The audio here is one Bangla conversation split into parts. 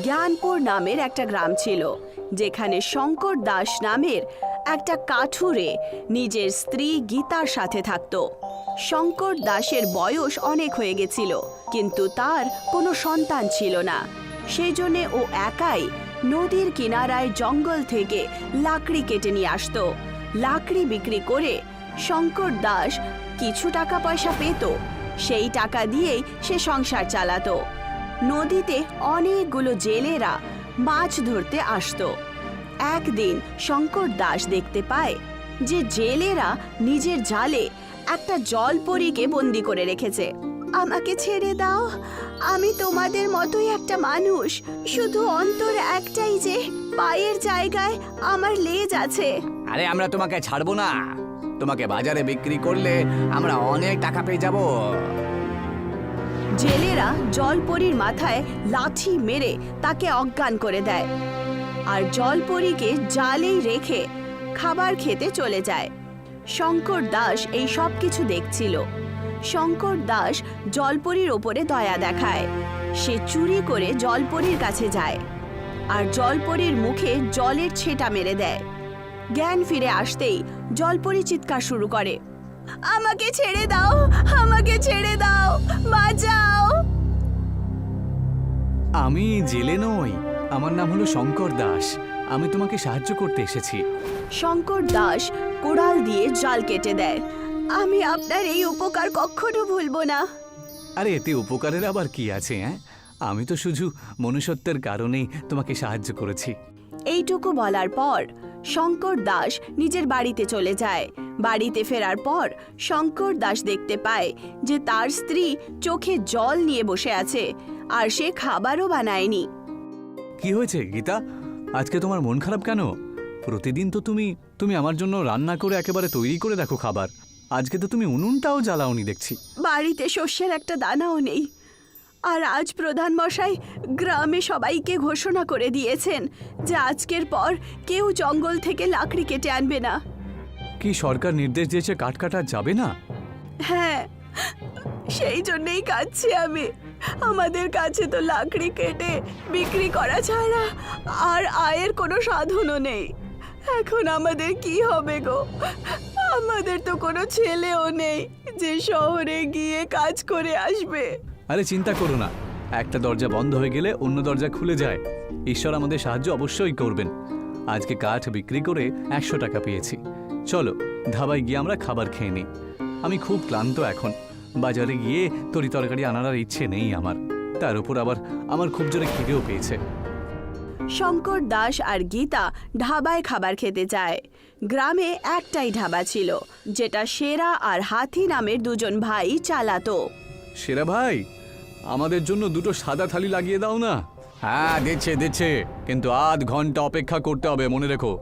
জ্ঞানপুর নামের একটা গ্রাম ছিল, যেখানে শঙ্কর দাস নামের একটা কাঠুরে নিজের স্ত্রী গীতার সাথে থাকত। শঙ্কর দাসের বয়স অনেক হয়ে গেছিল, কিন্তু তার কোনো সন্তান ছিল না। সেই জন্যে ও একাই নদীর কিনারায় জঙ্গল থেকে লাকড়ি কেটে নিয়ে আসতো। লাকড়ি বিক্রি করে শঙ্কর দাস কিছু টাকা পয়সা পেত, সেই টাকা দিয়েই সে সংসার চালাতো। নদীতে অনেকগুলো জেলেরা মাছ ধরতে আসতো। একদিন শঙ্কর দাস দেখতে পায় যে জেলেরা নিজের জালে একটা জলপরীকে বন্দি করে রেখেছে। আমাকে ছেড়ে দাও, আমি তোমাদের মতোই একটা মানুষ। শুধু অন্তর একটাই যে পায়ের জায়গায় আমার লেজ আছে। আরে, আমরা তোমাকে ছাড়বো না। তোমাকে বাজারে বিক্রি করলে আমরা অনেক টাকা পেয়ে যাব। জেলেরা জলপরীর মাথায় লাঠি মেরে তাকে অজ্ঞান করে দেয়। আর জলপরীকে জালেই রেখে খাবার খেতে চলে যায়। শঙ্কর দাস এই সব কিছু দেখছিল। শঙ্কর দাস জলপরীর ওপরে দয়া দেখায়। সে চুরি করে জলপরীর কাছে যায়। আর জলপরীর মুখে জলের ছেটা মেরে দেয়। জ্ঞান ফিরে আসতেই জলপরি চিৎকার শুরু করে। আমাকে ছেড়ে দাও আমাকে ছেড়ে দাও বাঁচাও। আমি জেলে নই আমার নাম হলো শঙ্কর দাস। আমি তোমাকে সাহায্য করতে এসেছি। শঙ্কর দাস কোড়াল দিয়ে জাল কেটে দেয়। আমি আপনার এই উপকার কখনো ভুলবো না। আরে এতে উপকারের আবার কি আছে হ্যাঁ আমি তো শুধু মনুষ্যত্বের কারণেই তোমাকে সাহায্য করেছি। এইটুকু বলার পর শঙ্কর দাস নিজের বাড়িতে চলে যায়। বাড়িতে ফেরার পর শঙ্কর দাস দেখতে পায় যে তার স্ত্রী চোখে জল নিয়ে বসে আছে আর সে খাবারও বানায়নি। কি হয়েছে গীতা? আজকে তোমার মন খারাপ কেন? প্রতিদিন তো তুমি তুমি আমার জন্য রান্না করে একেবারে তৈরি করে রাখো খাবার। আজকে তো তুমি উনুনটাও জ্বালাওনি দেখছি। বাড়িতে শস্যের একটা দানাও নেই। আর আজ প্রধান মশাই গ্রামে সবাইকে ঘোষণা করে দিয়েছেন যে আজকের পর কেউ জঙ্গল থেকে লাকড়ি কেটে আনবে না। কি সরকার নির্দেশ দিয়েছে কাঠ কাটা যাবে না? হ্যাঁ সেই জন্যই কাঁদছি আমি। আমাদের কাছে তো লাকড়ি কেটে বিক্রি করা ছাড়া আর আয়ের কোনো সাধনও নেই। এখন আমাদের কি হবে গো? আমাদের তো কোনো ছেলেও নেই যে শহরে গিয়ে কাজ করে আসবে। আরে চিন্তা করো না। একটা দরজা বন্ধ হয়ে গেলে অন্য দরজা খুলে যায়। ঈশ্বর আমাদের সাহায্য অবশ্যই করবেন। আজকে কাঠ বিক্রি করে একশো টাকা পেয়েছি। চলো ধাবায় গিয়ে আমরা খাবার খেয়ে নিই। আমি খুব ক্লান্ত এখন। বাজারে গিয়ে তরি তরকারি আনার আর ইচ্ছে নেই আমার। তার উপর আবার আমার খুব জোরে খিদেও পেয়েছে। শঙ্কর দাস আর গীতা ঢাবায় খাবার খেতে যায়। গ্রামে একটাই ঢাবা ছিল যেটা সেরা আর হাতি নামের দুজন ভাই চালাতো। সেরা ভাই? আমাদের জন্য দুটো সাদা থালি লাগিয়ে দাও না। হ্যাঁ দিচ্ছে দিচ্ছে। কিন্তু আধ ঘণ্টা অপেক্ষা করতে হবে মনে রেখো।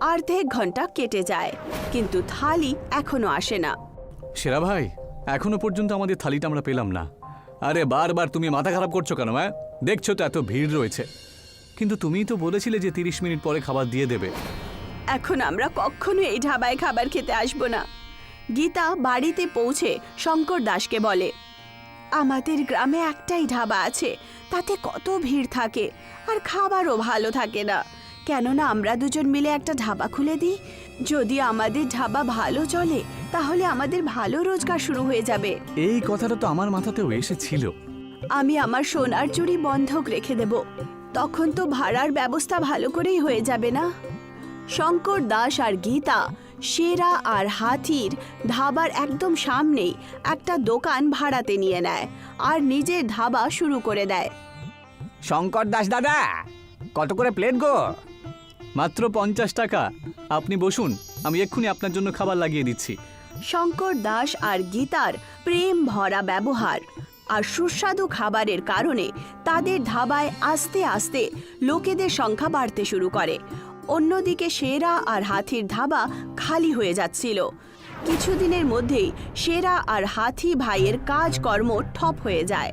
অর্ধেক ঘণ্টা কেটে যায় কিন্তু থালি এখনও আসে না। সেরা ভাই এখনও পর্যন্ত আমাদের থালিটা আমরা পেলাম না। আরে বারবার তুমি মাথা খারাপ করছ কেন হ্যাঁ? দেখছ তো এত ভিড় রয়েছে। কিন্তু তুমিই তো বলেছিলে যে তিরিশ মিনিট পরে খাবার দিয়ে দেবে। এখন আমরা কখনো এই ঢাবায় খাবার খেতে আসব না। গীতা বাড়িতে পৌঁছে শঙ্কর দাসকে বলে আমাদের গ্রামে একটাই ঢাবা আছে তাতে কত ভিড় থাকে আর খাবারও ভালো থাকে না। কেননা আমরা দুজন মিলে একটা ঢাবা খুলে দিই। যদি আমাদের ঢাবা ভালো চলে তাহলে আমাদের ভালো রোজগার শুরু হয়ে যাবে। এই কথাটা তো আমার মাথাতেও এসেছিল। আমি আমার সোনার চুরি বন্ধক রেখে দেব। তখন তো ভাড়ার ব্যবস্থা ভালো করেই হয়ে যাবে না? শঙ্কর দাস আর গীতা সেরা আর হাতির ধাবার একদম সামনেই একটা দোকান ভাড়াতে নিয়ে নেয় আর নিজের ধাবা শুরু করে দেয়। শঙ্কর দাস দাদা কত করে প্লেট গো? মাত্র পঞ্চাশ টাকা। আপনি বসুন আমি এক্ষুনি আপনার জন্য খাবার লাগিয়ে দিচ্ছি। শঙ্কর দাস আর গীতার প্রেম ভরা ব্যবহার আর সুস্বাদু খাবারের কারণে তাদের ধাবায় আস্তে আস্তে লোকেদের সংখ্যা বাড়তে শুরু করে। অন্যদিকে সেরা আর হাতির ধাবা খালি হয়ে যাচ্ছিল। কিছুদিনের মধ্যেই সেরা আর হাতি ভাইয়ের কাজকর্ম ঠপ হয়ে যায়।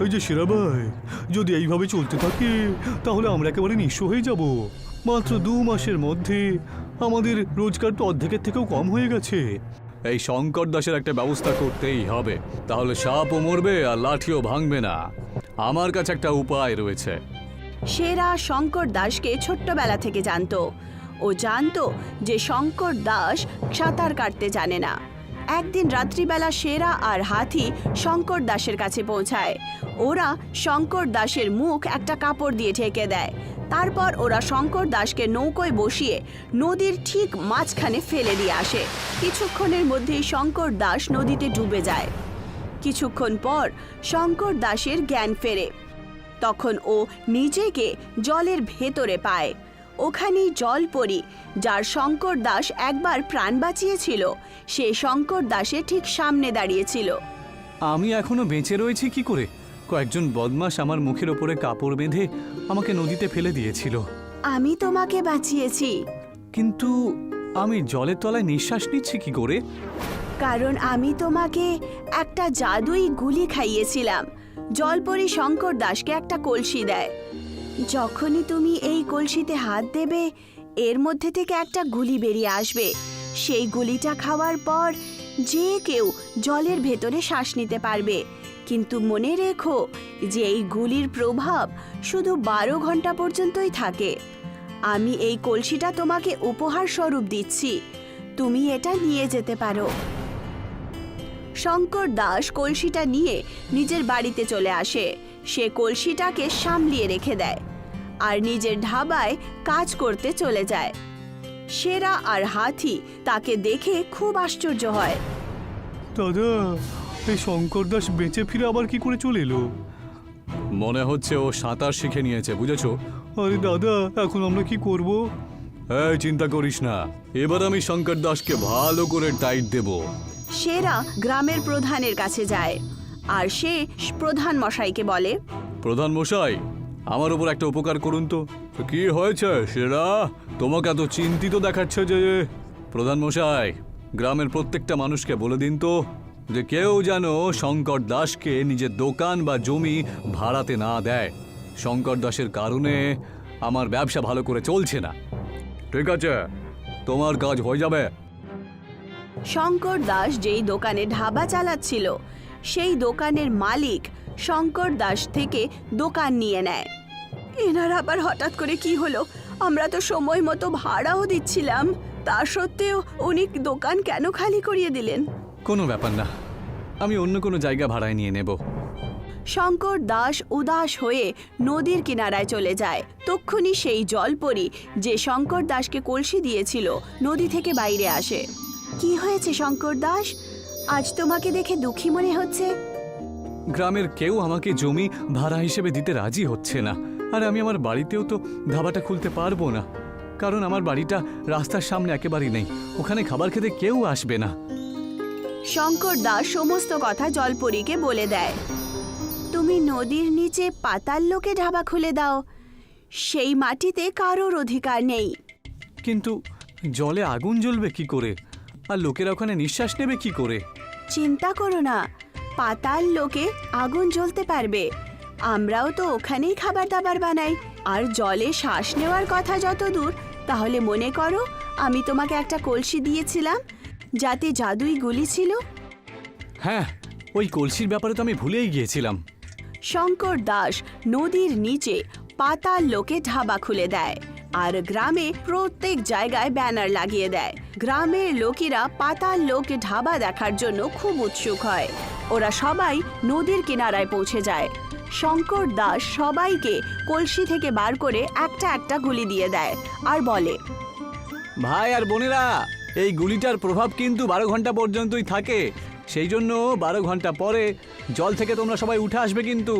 এই যে সেরা ভাই যদি এইভাবে চলতে থাকে তাহলে আমরা একেবারে নিঃস্ব হয়ে যাব। মাত্র দু মাসের মধ্যে আমাদের রোজগার তো অর্ধেকের থেকেও কম হয়ে গেছে। এই শঙ্কর দাসের একটা ব্যবস্থা করতেই হবে তাহলে সাপও মরবে আর লাঠিও ভাঙবে না। আমার কাছে একটা উপায় রয়েছে। সেরা শঙ্কর দাসকে ছোট্টবেলা থেকে জানতো। ও জানতো যে শঙ্কর দাস সাঁতার কাটতে জানে না। একদিন রাত্রিবেলা সেরা আর হাতি শঙ্কর দাসের কাছে পৌঁছায়। ওরা শঙ্কর দাসের মুখ একটা কাপড় দিয়ে ঢেকে দেয়। তারপর ওরা শঙ্কর দাসকে নৌকোয় বসিয়ে নদীর ঠিক মাঝখানে ফেলে দিয়ে আসে। কিছুক্ষণের মধ্যেই শঙ্কর দাস নদীতে ডুবে যায়। কিছুক্ষণ পর শঙ্কর দাসের জ্ঞান ফেরে। তখন ও নিজেকে জলের ভেতরে পায়। ওখানেই জলপরি যার শঙ্কর দাস একবার প্রাণ বাঁচিয়েছিল। সে শঙ্কর দাসের ঠিক সামনে দাঁড়িয়েছিল। আমি এখনও বেঁচে রয়েছি কি করে? কয়েকজন বদমাস আমার মুখের ওপরে কাপড় বেঁধে আমাকে নদীতে ফেলে দিয়েছিল। আমি তোমাকে বাঁচিয়েছি। কিন্তু আমি জলের তলায় নিঃশ্বাস নিচ্ছি কি করে? কারণ আমি তোমাকে একটা জাদুই গুলি খাইয়েছিলাম। জলপরি শঙ্কর দাসকে একটা কলসি দেয়। যখনই তুমি এই কলসিতে হাত দেবে, এর মধ্যে থেকে একটা গুলি বেরিয়ে আসবে। সেই গুলিটা খাওয়ার পর যে কেউ জলের ভেতরে শ্বাস নিতে পারবে। কিন্তু মনে রেখো যে এই গুলির প্রভাব শুধু বারো ঘণ্টা পর্যন্তই থাকে। আমি এই কলসিটা তোমাকে উপহার স্বরূপ দিচ্ছি। তুমি এটা নিয়ে যেতে পারো। শঙ্কর দাস কলসিটা নিয়ে নিজের বাড়িতে চলে আসে। সে কলসিটাকে সামলিয়ে রেখে দেয় আর নিজের ঢাবায় কাজ করতে চলে যায়। সেরা আর হাতি তাকে দেখে খুব আশ্চর্য হয়। দাদা এই শঙ্কর দাস বেঁচে ফিরে আবার কি করে চলে এলো? মনে হচ্ছে ও সাঁতার শিখে নিয়েছে বুঝেছ? আরে দাদা এখন আমরা কি করব? এই চিন্তা করিস না। এবার আমি শঙ্কর দাসকে ভালো করে টাইট দেব। সেরা গ্রামের প্রধানের কাছে যায়। আর সে প্রধান মশাইকে বলে, প্রধান মশাই, আমার উপর একটা উপকার করুন তো। কি হয়েছে, সেরা? তোমাকে এত চিন্তিত দেখাচ্ছে যে, প্রধান মশাই, গ্রামের প্রত্যেকটা মানুষকে বলে দিন তো, যে কেউ যেন শঙ্কর দাসকে নিজের দোকান বা জমি ভাড়াতে না দেয়। শঙ্কর দাসের কারণে আমার ব্যবসা ভালো করে চলছে না। ঠিক আছে, তোমার কাজ হয়ে যাবে। শঙ্কর দাস যেই দোকানে ঢাবা চালাচ্ছিল সেই দোকানের মালিক শঙ্কর দাস থেকে দোকান নিয়ে নেয়। এনার আবার হঠাৎ করে কি হলো? আমরা তো সময় মতো ভাড়াও দিচ্ছিলাম তা সত্ত্বেও উনি দোকান কেন খালি করিয়ে দিলেন? কোনো ব্যাপার না আমি অন্য কোনো জায়গা ভাড়ায় নিয়ে নেব। শঙ্কর দাস উদাস হয়ে নদীর কিনারায় চলে যায়। তক্ষুনি সেই জলপরি যে শঙ্কর দাসকে কলসি দিয়েছিল নদী থেকে বাইরে আসে। কি হয়েছে শঙ্কর দাস? আজ তোমাকে দেখে দুঃখী মনে হচ্ছে। গ্রামের কেউ আমাকে জমি ভাড়া হিসেবে দিতে রাজি হচ্ছে না। আর আমি আমার বাড়িতেও তো ধাবাটা খুলতে পারব না। কারণ আমার বাড়িটা রাস্তার সামনে একেবারেই নেই। ওখানে খাবার খেতে কেউ আসবে না। শঙ্কর দাস সমস্ত কথা জলপরীকে বলে দেয়। তুমি নদীর নিচে পাতাল লোকে ঢাবা খুলে দাও। সেই মাটিতে কারোর অধিকার নেই। কিন্তু জলে আগুন জ্বলবে কি করে? আর লোকেরা ওখানে নিঃশ্বাস নেবে কি করে? চিন্তা করো না। পাতাল লোকে আগুন জ্বলতে পারবে। আমরাও তো ওখানেই খাবার দাবার বানাই। আর জলে শ্বাস নেওয়ার কথা যত দূর তাহলে মনে করো আমি তোমাকে একটা কলসি দিয়েছিলাম যাতে জাদুই গুলি ছিল। হ্যাঁ ওই কলসির ব্যাপারে তো আমি ভুলেই গিয়েছিলাম। শঙ্কর দাস নদীর নিচে পাতাল লোকে ঢাবা খুলে দেয়। আর গ্রামে প্রত্যেক জায়গায় ব্যানার লাগিয়ে দেয়। গ্রামের লোকেরা পাতাল লোকে ঢাবা দেখার জন্য খুব উৎসুক হয়। ওরা সবাই নদীর কিনারায় পৌঁছে যায়। শঙ্কর দাস সবাইকে কলসি থেকে বার করে একটা একটা গুলি দিয়ে দেয় আর বলে ভাই আর বোনেরা এই গুলিটার প্রভাব কিন্তু বারো ঘণ্টা পর্যন্তই থাকে। সেই জন্য বারো ঘণ্টা পরে জল থেকে তোমরা সবাই উঠে আসবে কিন্তু।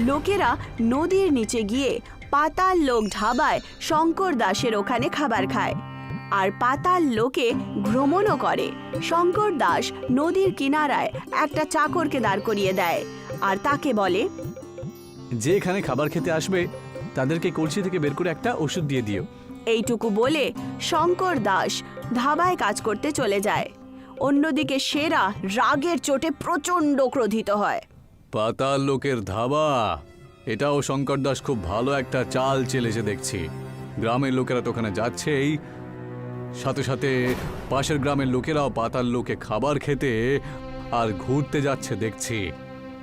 লোকেরা নদীর নিচে গিয়ে পাতাল লোক ঢাবায় শঙ্কর দাসের ওখানে খাবার খায়। আর পাতাল লোকে ভ্রমণও করে। শঙ্কর দাস নদীর কিনারায় একটা চাকরকে দাঁড় করিয়ে দেয় আর তাকে বলে যে এখানে খাবার খেতে আসবে তাদেরকে কলসি থেকে বের করে একটা ওষুধ দিয়ে দিও। এইটুকু বলে শঙ্কর দাস ধাবায় কাজ করতে চলে যায়। অন্যদিকে সেরা রাগের চোটে প্রচণ্ড ক্রোধিত হয়। পাতাল লোকের ধাবা। এটাও শঙ্কর দাস খুব ভালো একটা চাল চেলেছে দেখছি। গ্রামের লোকেরা তো ওখানে যাচ্ছেই। সাথে সাথে পাশের গ্রামের লোকেরাও পাতাল লোকে খাবার খেতে আর ঘুরতে যাচ্ছে দেখছি।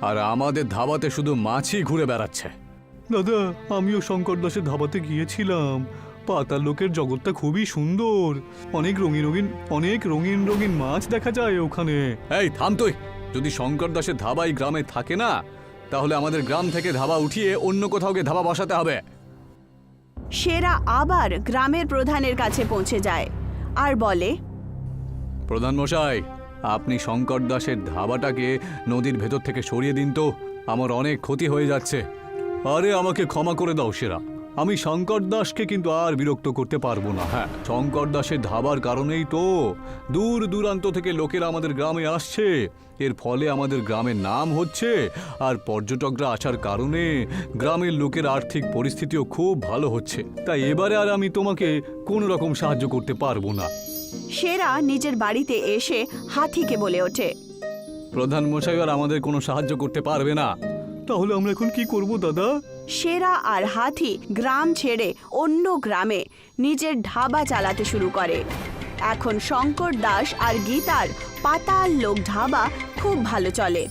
আর আমাদের ধাবাতে শুধু মাছই ঘুরে বেড়াচ্ছে। দাদা আমিও শঙ্কর দাসের ধাবাতে গিয়েছিলাম। পাতাল লোকের জগৎটা খুবই সুন্দর। অনেক রঙিন রঙিন অনেক রঙিন রঙিন মাছ দেখা যায় ওখানে। এই থাম তুই। যদি শঙ্কর দাসের ধাবা এই গ্রামে থাকে না তাহলে আমাদের গ্রাম থেকে ধাবা উঠিয়ে অন্য কোথাও গিয়ে ধাবা বসাতে হবে। সেরা আবার গ্রামের প্রধানের কাছে পৌঁছে যায়। আর বলে প্রধান মশাই আপনি শঙ্কর দাসের ধাবাটাকে নদীর ভেতর থেকে সরিয়ে দিন তো। আমার অনেক ক্ষতি হয়ে যাচ্ছে। আরে আমাকে ক্ষমা করে দাও সেরা। আমি শঙ্কর দাসকে কিন্তু আর বিরক্ত করতে পারব না। হ্যাঁ। শঙ্কর দাসের ধাবার কারণেই তো দূর দূরান্ত থেকে লোকেরা আমাদের গ্রামে আসছে। এর ফলে আমাদের গ্রামের নাম হচ্ছে আর পর্যটকরা আসার কারণে গ্রামের লোকের আর্থিক পরিস্থিতিও খুব ভালো হচ্ছে। তাই এবারে আর আমি তোমাকে কোনো রকম সাহায্য করতে পারব না। সেরা নিজের বাড়িতে এসে হাতিকে বলে ওঠে। প্রধান মশাই আর আমাদের কোনো সাহায্য করতে পারবে না। তাহলে আমরা এখন কি করব দাদা? সেরা আর হাতি গ্রাম ছেড়ে অন্য গ্রামে নিজের ঢাবা চালাতে শুরু করে। এখন শঙ্কর দাস আর গীতার পাতাল লোক ঢাবা খুব ভালো চলে।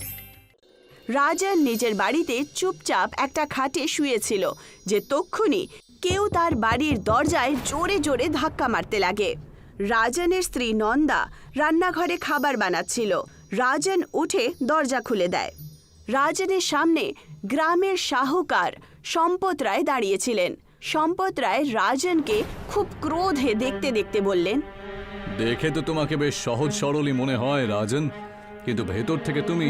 রাজন নিজের বাড়িতে চুপচাপ একটা খাটে শুয়েছিল, যে তক্ষুনি কেউ তার বাড়ির দরজায় জোরে জোরে ধাক্কা মারতে লাগে। রাজনের স্ত্রী নন্দা রান্নাঘরে খাবার বানাচ্ছিল। রাজন উঠে দরজা খুলে দেয়। রাজনের সামনে গ্রামের শাহুকার সম্পত রায় দাঁড়িয়েছিলেন। সম্পত রায় রাজনকে খুব ক্রোধে দেখতে দেখতে বললেন, দেখে তো তোমাকে বেশ সহজ সরলই মনে হয়, রাজন। কিন্তু ভেতর থেকে তুমি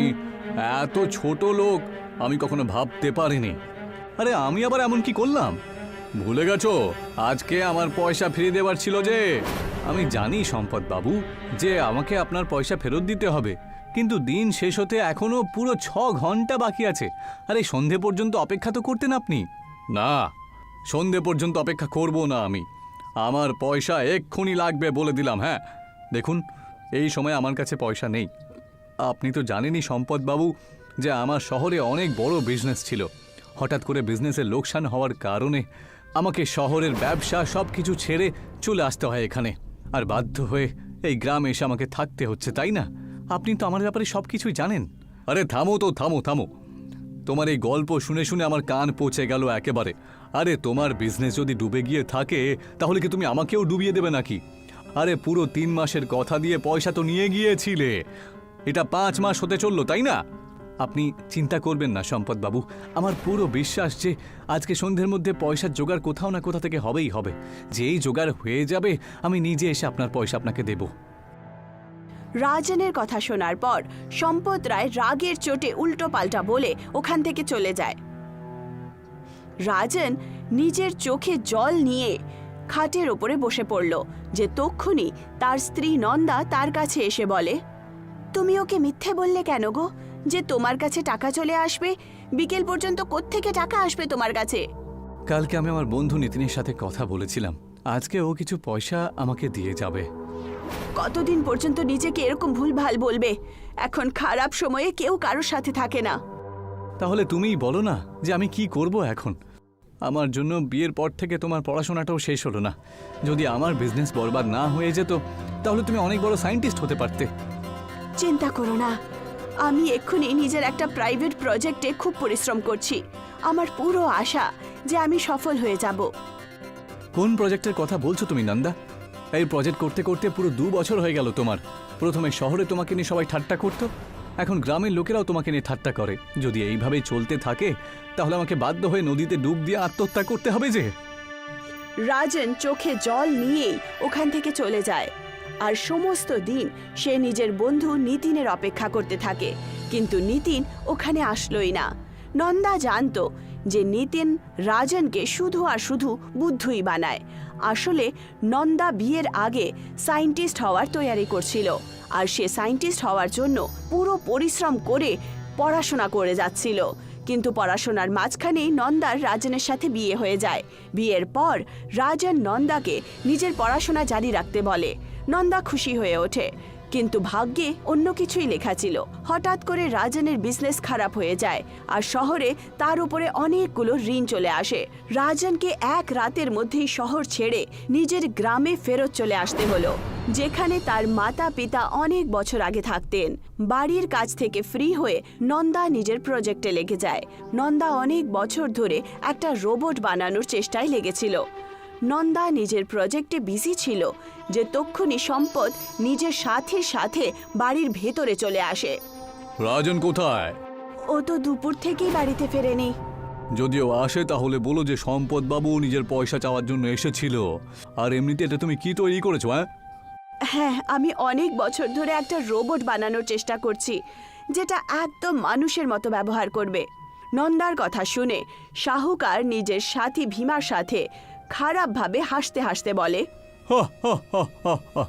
এত ছোট লোক, আমি কখনো ভাবতে পারিনি। আরে, আমি আবার এমন কি করলাম? ভুলে গেছো? আজকে আমার পয়সা ফিরিয়ে দেওয়ার ছিল যে, আমি জানি সম্পদ বাবু, যে আমাকে আপনার পয়সা ফেরত দিতে হবে। কিন্তু দিন শেষ হতে এখনও পুরো ছ ঘণ্টা বাকি আছে। আরে, সন্ধে পর্যন্ত অপেক্ষা তো করতেন আপনি? না, সন্ধে পর্যন্ত অপেক্ষা করব না আমি। আমার পয়সা এক্ষুনি লাগবে বলে দিলাম হ্যাঁ? দেখুন, এই সময় আমার কাছে পয়সা নেই। আপনি তো জানেনই সম্পদবাবু, যে আমার শহরে অনেক বড় বিজনেস ছিল। হঠাৎ করে বিজনেসের লোকসান হওয়ার কারণে আমাকে শহরের ব্যবসা সব কিছু ছেড়ে চলে আসতে হয় এখানে। আর বাধ্য হয়ে এই গ্রামে এসে আমাকে থাকতে হচ্ছে, তাই না? আপনি তো আমার ব্যাপারে সব কিছুই জানেন। আরে থামো তো, থামো থামো। তোমার এই গল্প শুনে শুনে আমার কান পচে গেল একেবারে। আরে তোমার বিজনেস যদি ডুবে গিয়ে থাকে, তাহলে কি তুমি আমাকেও ডুবিয়ে দেবে নাকি? আরে পুরো তিন মাসের কথা দিয়ে পয়সা তো নিয়ে গিয়েছিলে। এটা পাঁচ মাস হতে চলল, তাই না? আপনি চিন্তা করবেন না সম্পদবাবু আমার পুরো বিশ্বাস যে আজকে সন্ধ্যের মধ্যে পয়সার জোগাড় কোথাও না কোথা থেকে হবেই হবে। যেই জোগাড় হয়ে যাবে, আমি নিজে এসে আপনার পয়সা আপনাকে দেবো। রাজনের কথা শোনার পর সম্পদ রায় রাগের চোটে উল্টো পাল্টা বলে ওখান থেকে চলে যায়। রাজন নিজের চোখে জল নিয়ে খাটের ওপরে বসে পড়ল, যে তক্ষুনি তার স্ত্রী নন্দা তার কাছে এসে বলে, তুমি ওকে মিথ্যে বললে কেন গো? যে তোমার কাছে টাকা চলে আসবে, বিকেল পর্যন্ত কোত্থেকে টাকা আসবে তোমার কাছে? কালকে আমি আমার বন্ধু নিতিনের সাথে কথা বলেছিলাম। আজকে ও কিছু পয়সা আমাকে দিয়ে যাবে। কতদিন পর্যন্ত নিজেকে এরকম ভুলভাল বলবে? এখন খারাপ সময়ে কেউ কারোর সাথে থাকে না। তাহলে তুমিই বলো না যে আমি কি করব এখন? আমার জন্য বিয়ের পর থেকে তোমার পড়াশোনাটাও শেষ হলো না। যদি আমার বিজনেস বরবাদ না হয়ে যেত তাহলে তুমি অনেক বড় সায়েন্টিস্ট হতে পারতে। চিন্তা করো না। আমি এক্ষুনি নিজের একটা প্রাইভেট প্রজেক্টে খুব পরিশ্রম করছি। আমার পুরো আশা যে আমি সফল হয়ে যাব। কোন প্রজেক্টের কথা বলছো তুমি নন্দা? এই প্রজেক্ট করতে করতে পুরো দু বছর হয়ে গেল তোমার। প্রথমে শহরে তোমাকে নিয়ে সবাই ঠাট্টা করতো, এখন গ্রামের লোকেরাও তোমাকে নিয়ে ঠাট্টা করে। যদি এইভাবেই চলতে থাকে, তাহলে আমাকে বাধ্য হয়ে নদীতে ডুব দিয়ে আত্মহত্যা করতে হবে যে। রাজন চোখে জল নিয়েই ওখান থেকে চলে যায়। আর সমস্ত দিন সে নিজের বন্ধু নিতিনের অপেক্ষা করতে থাকে। কিন্তু নিতিন ওখানে আসলোই না। নন্দা জানতো যে নিতিন রাজনকে শুধু আর শুধু বুদ্ধই বানায়। আসলে নন্দা বিয়ের আগে সাইন্টিস্ট হওয়ার তৈয়ারি করছিল। আর সে সাইন্টিস্ট হওয়ার জন্য পুরো পরিশ্রম করে পড়াশোনা করে যাচ্ছিল। কিন্তু পড়াশোনার মাঝখানেই নন্দার রাজনের সাথে বিয়ে হয়ে যায়। বিয়ের পর রাজন নন্দাকে নিজের পড়াশোনা জারি রাখতে বলে। নন্দা খুশি হয়ে ওঠে। কিন্তু ভাগ্যে অন্য কিছুই লেখা ছিল। হঠাৎ করে রাজনের বিজনেস খারাপ হয়ে যায় আর শহরে তার উপরে অনেকগুলো ঋণ চলে আসে। রাজনকে এক রাতের মধ্যেই শহর ছেড়ে নিজের গ্রামে ফেরত চলে আসতে হলো, যেখানে তার মাতা পিতা অনেক বছর আগে থাকতেন। বাড়ির কাজ থেকে ফ্রি হয়ে নন্দা নিজের প্রজেক্টে লেগে যায়। নন্দা অনেক বছর ধরে একটা রোবট বানানোর চেষ্টায় লেগেছিল। নন্দা নিজের প্রজেক্টে বিজি ছিল যে তক্ষুনি সম্পদ নিজের সাথীর সাথে বাড়ির ভেতরে চলে আসে। রাজন কোথায়? ও তো দুপুর থেকেই বাড়িতে ফেরেনি। যদিও আসে তাহলে বলো যে সম্পদ বাবু নিজের পয়সা চাওয়ার জন্য এসেছিল। আর এমনিতে এটা তুমি কি তৈরি করেছ হ্যাঁ? হ্যাঁ আমি অনেক বছর ধরে একটা রোবট বানানোর চেষ্টা করছি যেটা একদম মানুষের মতো ব্যবহার করবে। নন্দার কথা শুনে শাহুকার নিজের সাথী ভীমার সাথে খারাপভাবে হাসতে হাসতে বলে হা, হা, হা, হা, হা।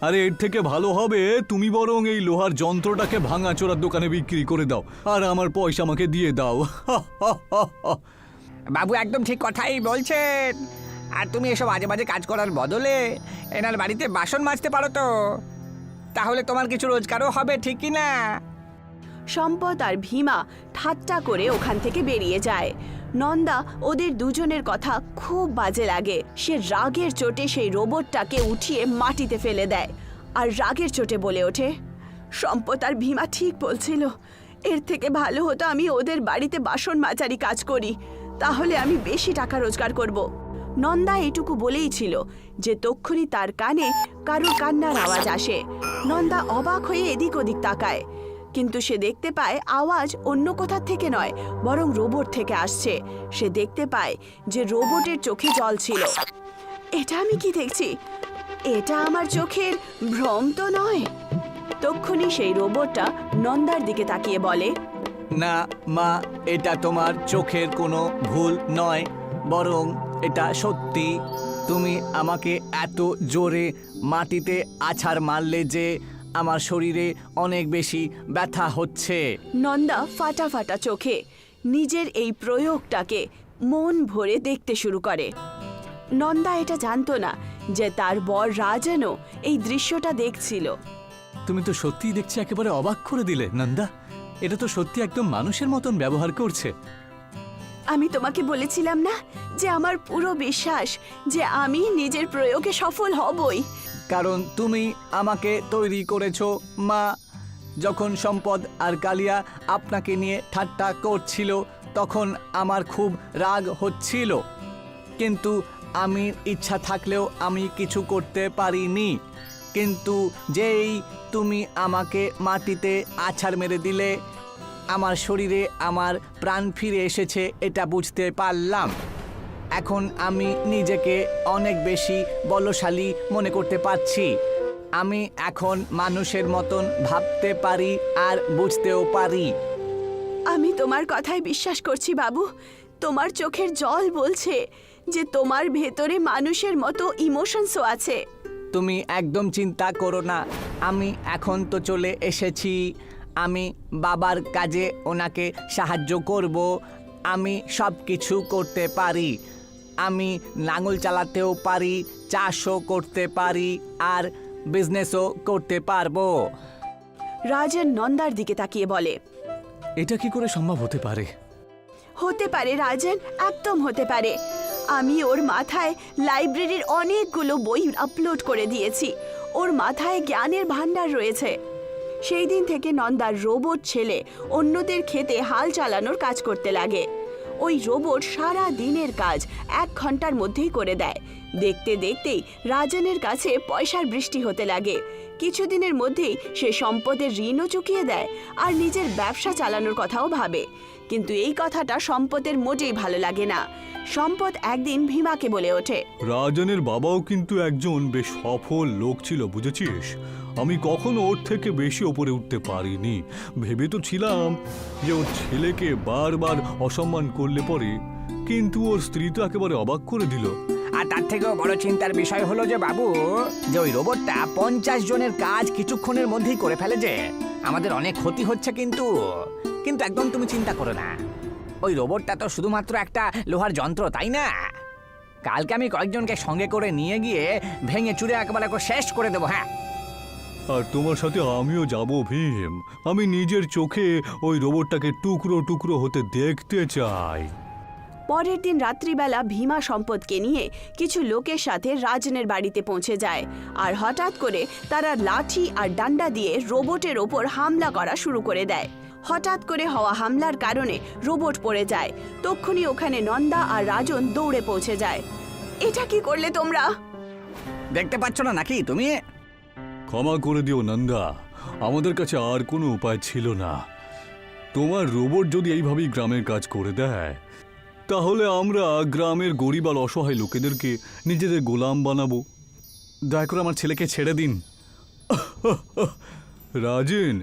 আরে এর থেকে ভালো হবে তুমি বরং এই লোহার যন্ত্রটাকে ভাঙাচোরার দোকানে বিক্রি করে দাও আর আমার পয়সা আমাকে দিয়ে দাও। হা, হা, হা, হা। বাবু একদম ঠিক কথাই বলছেন। আর তুমি এসব আজে বাজে কাজ করার বদলে এনার বাড়িতে বাসন মাজতে পারো তো। তাহলে তোমার কিছু রোজগারও হবে ঠিক কি না? সম্পদ আর ভীমা ঠাট্টা করে ওখান থেকে বেরিয়ে যায়। নন্দা ওদের দুজনের কথা খুব বাজে লাগে। সে রাগের চোটে সেই রোবটটাকে উঠিয়ে মাটিতে ফেলে দেয়। আর রাগের চোটে বলে ওঠে, সম্পদ আর ভীমা ঠিক বলছিল, এর থেকে ভালো হতো আমি ওদের বাড়িতে বাসন মাচারি কাজ করি, তাহলে আমি বেশি টাকা রোজগার করব। নন্দা এটুকু বলেই ছিল যে তক্ষুনি তার কানে কারুর কান্নার আওয়াজ আসে। নন্দা অবাক হয়ে এদিক ওদিক তাকায়। কিন্তু সে দেখতে পায় আওয়াজ অন্য কোথার থেকে নয়, বরং রোবট থেকে আসছে। সে দেখতে পায় যে রোবটের চোখে জল ছিল। এটা আমি কি দেখছি? এটা আমার চোখের ভ্রম তো নয়। তক্ষুনি সেই রোবটটা নন্দার দিকে তাকিয়ে বলে, না, মা, এটা তোমার চোখের কোনো ভুল নয়, বরং এটা সত্যি। তুমি আমাকে এত জোরে মাটিতে আছাড় মারলে যে আমার শরীরে অনেক বেশি ব্যথা হচ্ছে। নন্দা ফাটা ফাটা চোখে নিজের এই প্রয়োগটাকে মন ভরে দেখতে শুরু করে। নন্দা এটা জানতো না যে তার বর রাজানও এই দৃশ্যটা দেখছিল। তুমি তো সত্যিই দেখছি একেবারে অবাক করে দিলে নন্দা। এটা তো সত্যি একদম মানুষের মতন ব্যবহার করছে। আমি তোমাকে বলেছিলাম না যে আমার পুরো বিশ্বাস যে আমি নিজের প্রয়োগে সফল হবই। কারণ তুমি আমাকে তৈরি করেছ। মা, যখন সম্পদ আর কালিয়া আপনাকে নিয়ে ঠাট্টা করছিল, তখন আমার খুব রাগ হচ্ছিল। কিন্তু আমি ইচ্ছা থাকলেও আমি কিছু করতে পারিনি। কিন্তু যেই তুমি আমাকে মাটিতে আছাড় মেরে দিলে, আমার শরীরে আমার প্রাণ ফিরে এসেছে, এটা বুঝতে পারলাম। এখন আমি নিজেকে অনেক বেশি বলশালী মনে করতে পারছি। আমি এখন মানুষের মতন ভাবতে পারি আর বুঝতেও পারি। আমি তোমার কথায় বিশ্বাস করছি বাবু। তোমার চোখের জল বলছে যে তোমার ভেতরে মানুষের মতো ইমোশনসও আছে। তুমি একদম চিন্তা করো না আমি এখন তো চলে এসেছি। আমি বাবার কাজে ওনাকে সাহায্য করব আমি সব কিছু করতে পারি। আমি লাঙল চালাতেও পারি চাষও করতে পারি আর বিজনেসও করতে পারব। রাজন নন্দার দিকে তাকিয়ে বলে এটা কি করে সম্ভব হতে পারে? হতে পারে রাজন একদম হতে পারে। আমি ওর মাথায় লাইব্রেরির অনেকগুলো বই আপলোড করে দিয়েছি। ওর মাথায় জ্ঞানের ভাণ্ডার রয়েছে। সেই দিন থেকে নন্দার রোবট ছেলে অন্যদের খেতে হাল চালানোর কাজ করতে লাগে। ওই রোবট সারা দিনের কাজ এক ঘণ্টার মধ্যেই করে দেয়। দেখতে দেখতেই রাজনের কাছে পয়সার বৃষ্টি হতে লাগে। কিছুদিনের মধ্যেই সে সম্পদের ঋণও চুকিয়ে দেয় আর নিজের ব্যবসা চালানোর কথাও ভাবে। কিন্তু এই কথাটা সম্পদের মোটেই ভালো লাগে না। সম্পদ একদিন ভীমাকে বলে ওঠে। রাজনের বাবাও কিন্তু একজন বেশ সফল লোক ছিল, বুঝেছিস? আমি কখনো ওর থেকে বেশি ওপরে উঠতে পারিনি। ভেবে তো ছিলাম যে ওর ছেলেকে বারবার অসম্মান করলে পরে কিন্তু ওর স্ত্রী তো একেবারে অবাক করে দিল। আর তার থেকেও বড় চিন্তার বিষয় হলো যে বাবু, যে ওই রোবটটা পঞ্চাশ জনের কাজ কিছুক্ষণের মধ্যেই করে ফেলে যে, আমাদের অনেক ক্ষতি হচ্ছে কিন্তু। কিন্তু একদম তুমি চিন্তা করো না। ওই রোবটটা তো শুধুমাত্র একটা লোহার যন্ত্র, তাই না? কালকে আমি কয়েকজনকে সঙ্গে করে নিয়ে গিয়ে ভেঙে চুরে একেবারে শেষ করে দেবো হ্যাঁ। আর তোমার সাথে আমিও যাব ভীম। আমি নিজের চোখে ওই রোবটটাকে টুকরো টুকরো হতে দেখতে চাই। পরের দিন রাত্রিবেলা ভীমা সম্পদকে নিয়ে কিছু লোকের সাথে রাজনের বাড়িতে পৌঁছে যায়। আর হঠাৎ করে তারা লাঠি আর ডান্ডা দিয়ে রোবটের ওপর হামলা করা শুরু করে দেয়। হঠাৎ করে হওয়া হামলার কারণে রোবট পড়ে যায়। তক্ষুনি ওখানে নন্দা আর রাজন দৌড়ে পৌঁছে যায়। এটা কি করলে তোমরা? দেখতে পাচ্ছ না নাকি তুমি? ক্ষমা করে দিও নন্দা। আমাদের কাছে আর কোনো উপায় ছিল না। তোমার রোবট যদি এইভাবেই গ্রামের কাজ করে দেয় তাহলে আমরা গ্রামের গরিব আর অসহায় লোকেদেরকে নিজেদের গোলাম বানাবো। দয়া করে আমার ছেলেকে ছেড়ে দিন। রাজেন,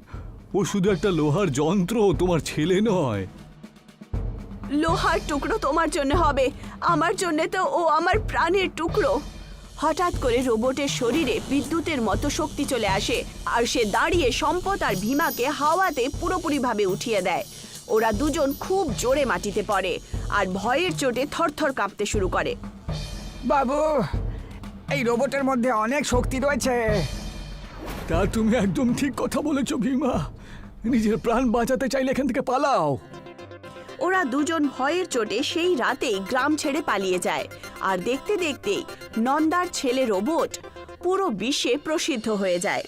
ও শুধু একটা লোহার যন্ত্র, তোমার ছেলে নয়। লোহার টুকরো তোমার জন্য হবে। আমার জন্য তো ও আমার প্রাণের টুকরো। হঠাৎ করে রোবটের শরীরে বিদ্যুতের মতো শক্তি চলে আসে, আর সে দাঁড়িয়ে সম্পদ আর ভীমাকে হাওয়াতে পুরোপুরিভাবে উঠিয়ে দেয়। ওরা দুজন খুব জোরে মাটিতে পড়ে আর ভয়ের চোটে থরথর কাঁপতে শুরু করে। বাবু এই রোবটের মধ্যে অনেক শক্তি রয়েছে। তা তুমি একদম ঠিক কথা বলেছ ভীমা। নিজের প্রাণ বাঁচাতে চাইলে এখান থেকে পালাও। ওরা দুজন ভয়ের চোটে সেই রাতেই গ্রাম ছেড়ে পালিয়ে যায় আর দেখতে দেখতেই নন্দার ছেলে রোবট পুরো বিশ্বে প্রসিদ্ধ হয়ে যায়।